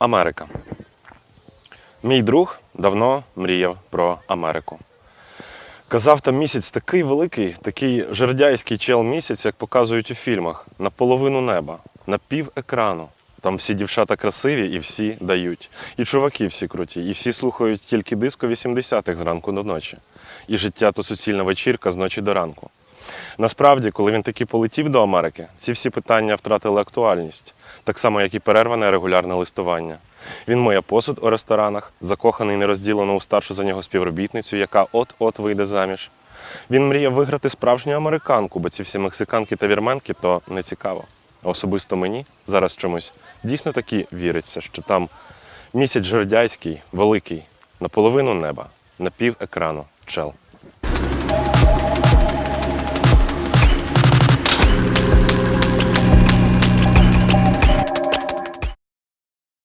Америка. Мій друг давно мріяв про Америку. Казав, там місяць такий великий, такий жердяйський чел місяць, як показують у фільмах, на половину неба, на пів екрану. Там всі дівчата красиві і всі дають. І чуваки всі круті, і всі слухають тільки диско 80-х зранку до ночі. І життя то суцільна вечірка з ночі до ранку. Насправді, коли він таки полетів до Америки, ці всі питання втратили актуальність, так само, як і перерване регулярне листування. Він миє посуд у ресторанах, закоханий нерозділено у старшу за нього співробітницю, яка от-от вийде заміж. Він мріє виграти справжню американку, бо ці всі мексиканки та вірменки то не цікаво. Особисто мені зараз чомусь дійсно таки віриться, що там місяць жердяйський, великий, наполовину неба, на пів екрану чел.